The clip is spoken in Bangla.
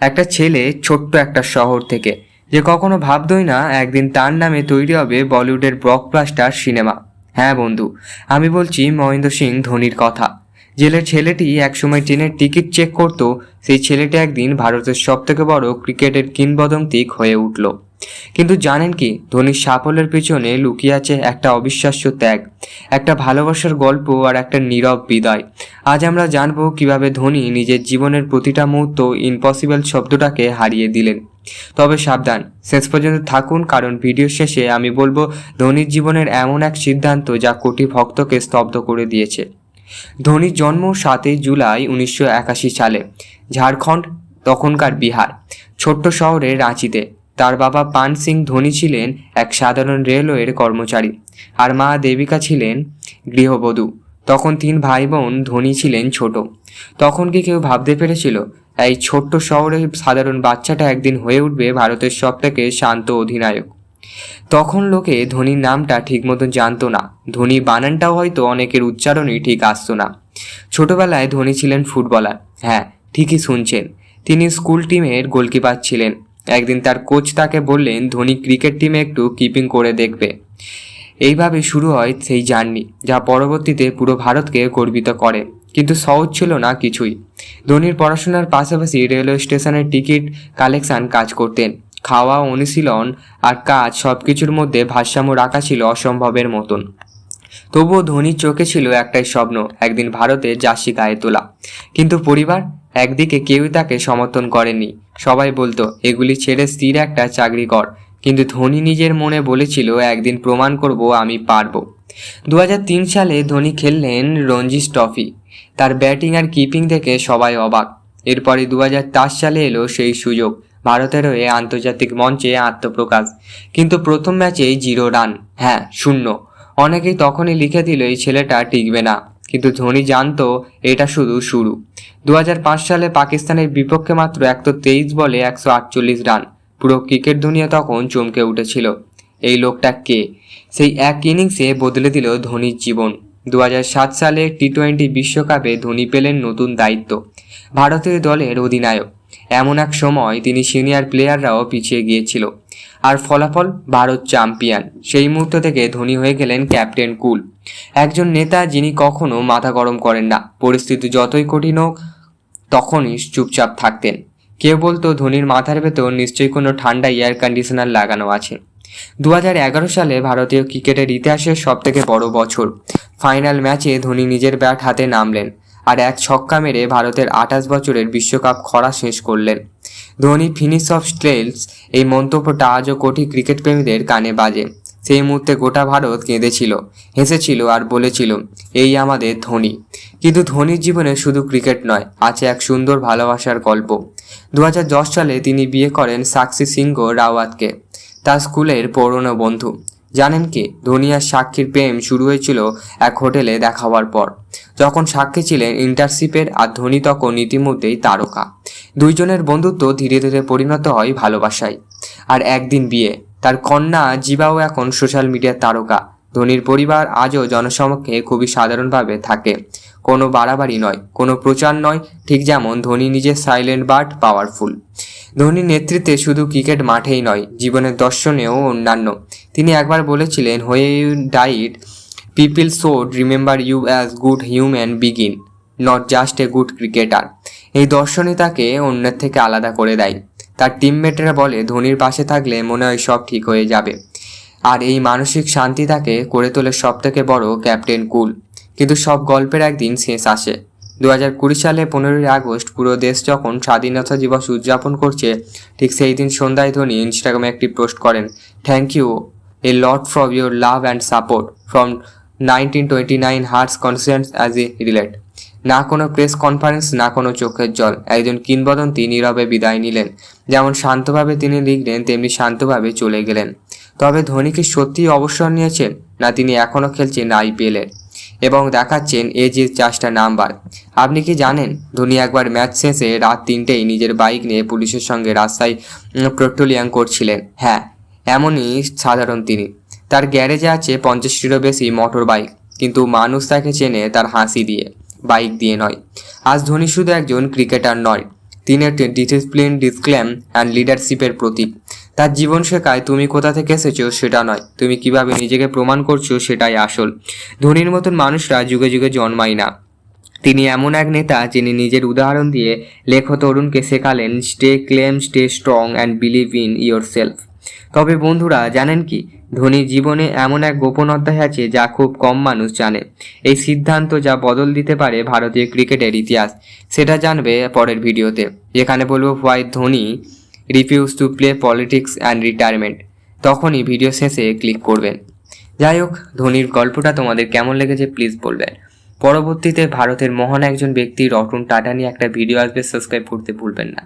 একটা ছেলে ছোট্ট একটা শহর থেকে, যে কখনো ভাবতই না একদিন তার নামে তৈরি হবে বলিউডের ব্লকবাস্টার সিনেমা। হ্যাঁ বন্ধু, আমি বলছি মহেন্দ্র সিং ধোনির কথা। জেলের ছেলেটি একসময় ট্রেনের টিকিট চেক করতো, সেই ছেলেটি একদিন ভারতের সবথেকে বড় ক্রিকেটের কিংবদন্তিক হয়ে উঠল। কিন্তু জানেন কি, ধোনির সাফল্যের পিছনে লুকিয়ে আছে একটা অবিশ্বাস্য ত্যাগ, একটা ভালোবাসার গল্প আর একটা নীরব বিদায়। আজ আমরা জানব কীভাবে ধোনি নিজের জীবনের প্রতিটা মুহূর্ত ইম্পসিবল শব্দটাকে হারিয়ে দিলেন। তবে সাবধান, শেষ পর্যন্ত থাকুন, কারণ ভিডিও শেষে আমি বলব, ধোনির জীবনের এমন এক সিদ্ধান্ত যা কোটি ভক্তকে স্তব্ধ করে দিয়েছে। ধোনির জন্ম সাতই জুলাই উনিশশো একাশি সালে, ঝাড়খণ্ড, তখনকার বিহার, ছোট্ট শহরের রাঁচিতে। তার বাবা পান সিং ধোনি ছিলেন এক সাধারণ রেলওয়ের কর্মচারী আর মা দেবিকা ছিলেন গৃহবধূ। তখন তিন ভাই বোন ধোনি ছিলেন ছোট। তখন কি কেউ ভাবতে পেরেছিল, এই ছোট্ট শহরের সাধারণ বাচ্চাটা একদিন হয়ে উঠবে ভারতের সবথেকে শান্ত অধিনায়ক? তখন লোকে ধোনির নামটা ঠিক মতন জানতো না। ধোনি বানানটাও হয়তো অনেকের উচ্চারণই ঠিক আসতো না। ছোটবেলায় ধোনি ছিলেন ফুটবলার। হ্যাঁ ঠিকই শুনছেন। তিনি স্কুল টিমের গোলকিপার ছিলেন। একদিন তার কোচ তাকে বললেন, ধোনি ক্রিকেট টিমে একটু কিপিং করে দেখবে। এইভাবে শুরু হয় সেই জার্নি, যা পরবর্তীতে পুরো ভারতকে গর্বিত করে। কিন্তু সহজ ছিল না কিছুই। ধোনির পড়াশোনার পাশাপাশি রেলওয়ে স্টেশনের টিকিট কালেকশন কাজ করতেন। খাওয়া, অনুশীলন আর কাজ সব কিছুর মধ্যে ভারসাম্য রাখা ছিল অসম্ভবের মতন। তবুও ধোনির চোখে ছিল একটাই স্বপ্ন, একদিন ভারতে জার্সি গায়ে তোলা। কিন্তু পরিবার একদিকে কেউই তাকে সমর্থন করেনি। সবাই বলতো, এগুলি ছেড়ে স্থির একটা চাকরি কর। কিন্তু ধোনি নিজের মনে বলেছিল, একদিন প্রমাণ করব, আমি পারব। দু সালে ধোনি খেললেন রঞ্জি ট্রফি। তার ব্যাটিং আর কিপিং দেখে সবাই অবাক। এরপরে দুহাজার চার সালে এলো সেই সুযোগ, ভারতের হয়ে আন্তর্জাতিক মঞ্চে আত্মপ্রকাশ। কিন্তু প্রথম ম্যাচেই জিরো রান হ্যাঁ শূন্য। অনেকেই তখনই লিখে দিল, এই ছেলেটা টিকবে না। কিন্তু ধোনি জানত এটা শুধু শুরু। দু হাজার পাঁচ সালে পাকিস্তানের বিপক্ষে মাত্র একশো তেইশ বলে একশো আটচল্লিশ রান। পুরো ক্রিকেট দুনিয়া তখন চমকে উঠেছিল। এই লোকটা কে? সেই এক ইনিংসে বদলে দিল ধোনির জীবন। দু হাজার সাত সালে টি টোয়েন্টি বিশ্বকাপে ধোনি পেলেন নতুন দায়িত্ব ভারতীয় দলের অধিনায়ক। এমন এক সময় তিনি সিনিয়র প্লেয়াররাও পিছিয়ে গিয়েছিল। আর ফলাফল ভারত চ্যাম্পিয়ন। সেই মুহূর্ত থেকে ধোনি হয়ে গেলেন ক্যাপ্টেন কুল। একজন নেতা যিনি কখনো মাথা গরম করেন না। পরিস্থিতি যতই কঠিন হোক, তখনই চুপচাপ থাকতেন। কেউ বলতো, ধোনির মাথার ভেতর নিশ্চয়ই কোনো ঠান্ডা এয়ার কন্ডিশনার লাগানো আছে। দুহাজার এগারো সালে ভারতীয় ক্রিকেটের ইতিহাসের সবথেকে বড় বছর। ফাইনাল ম্যাচে ধোনি নিজের ব্যাট হাতে নামলেন আর এক ছক্কা মেরে ভারতের আঠাশ বছরের বিশ্বকাপ খরা শেষ করলেন। ধোনি ফিনিশ অফ স্টেলস এই মন্তব্যটা আজও কোটি ক্রিকেট প্রেমীদের কানে বাজে। সেই মুহূর্তে গোটা ভারত কেঁদেছিল, হেসেছিল আর বলেছিল, এই আমাদের ধোনি। কিন্তু ধোনির জীবনে শুধু ক্রিকেট নয়, আছে এক সুন্দর ভালোবাসার গল্প। দু হাজার দশ সালে তিনি বিয়ে করেন সাক্ষী সিংহ রাওয়াতকে, তার স্কুলের পুরনো বন্ধু। জানেন কি, ধোনি আর সাক্ষীর প্রেম শুরু হয়েছিল এক হোটেলে দেখা হওয়ার পর। যখন সাক্ষী ছিলেন ইন্টারশিপের আর ধোনি তখন ইতিমধ্যেই তারকা। দুইজনের বন্ধুত্ব ধীরে ধীরে পরিণত হয় ভালোবাসায়। আর একদিন বিয়ে তার কন্যা জিবাও এখন সোশ্যাল মিডিয়ার তারকা। ধোনির পরিবার আজও জনসমক্ষে খুবই সাধারণভাবে থাকে। কোনো বাড়াবাড়ি নয়, কোনো প্রচার নয়, ঠিক যেমন ধোনি নিজের সাইলেন্ট বাট পাওয়ারফুল। ধোনির নেতৃত্বে শুধু ক্রিকেট মাঠেই নয়, জীবনের দর্শনেও অন্যান্য। তিনি একবার বলেছিলেন, হয়ে you die people should remember you as good human begin, not just a good cricketer. এই দর্শনই তাকে অন্যের থেকে আলাদা করে দেয়। তার টিমমেটরা বলে, ধোনির পাশে থাকলে মনে হয় সব ঠিক হয়ে যাবে। আর এই মানসিক শান্তি তাকে করে তোলে সব থেকে বড় ক্যাপ্টেন কুল। কিন্তু সব গল্পের একদিন শেষ আসে। দু হাজার কুড়ি সালে পনেরোই আগস্ট পুরো দেশ যখন স্বাধীনতা দিবস উদযাপন করছে, ঠিক সেই দিন সন্ধ্যায় ধোনি ইনস্টাগ্রামে একটি পোস্ট করেন thank you a lot from your love and support from nineteen twenty nine hours consider as a retired না কোনো প্রেস কনফারেন্স, না কোনো চোখের জল। একজন কিংবদন্তি নীরবে বিদায় নিলেন। যেমন শান্তভাবে তিনি লিখলেন, তেমনি শান্তভাবে চলে গেলেন। তবে ধোনি কি সত্যিই অবসর নিয়েছেন না তিনি এখনও খেলছেন আইপিএলের এবং দেখাচ্ছেন এ যে চারটা নাম্বার। আপনি কি জানেন, ধোনি একবার ম্যাচ শেষে রাত তিনটেই নিজের বাইক নিয়ে পুলিশের সঙ্গে রাস্তায় পেট্রোলিয়াম করছিলেন। হ্যাঁ এমনই সাধারণ তিনি। তার গ্যারেজে আছে পঞ্চাশটিরও বেশি মোটর বাইক কিন্তু মানুষ তাকে চেনে তার হাসি দিয়ে। বাইক দিয়ে নয়। আজ ধোনি শুধু একজন ক্রিকেটার নয়, তিনি একটি ডিসিপ্লিন ডিসক্লেম অ্যান্ড লিডারশিপের প্রতীক। তার জীবন শেখায়, তুমি কোথা থেকে এসেছ সেটা নয়, তুমি কীভাবে নিজেকে প্রমাণ করছ সেটাই আসল। ধোনির মতন মানুষরা যুগে যুগে জন্মায় না। তিনি এমন এক নেতা যিনি নিজের উদাহরণ দিয়ে লেখ তরুণকে শেখালেন stay calm stay strong and believe in yourself তবে বন্ধুরা, জানেন কি? ধোনির জীবনে এমন এক গোপন অধ্যায় আছে যা খুব কম মানুষ জানে। এই সিদ্ধান্ত যা বদল দিতে পারে ভারতীয় ক্রিকেটের ইতিহাস, সেটা জানবে পরের ভিডিওতে। যেখানে বলব why Dhoni refuse to play politics and retirement তখনই ভিডিও শেষে ক্লিক করবেন। যাই হোক, ধোনির গল্পটা তোমাদের কেমন লেগেছে প্লিজ বলবেন। পরবর্তীতে ভারতের মহান একজন ব্যক্তি রতন টাটা নিয়ে একটা ভিডিও আসবে সাবস্ক্রাইব করতে ভুলবেন না।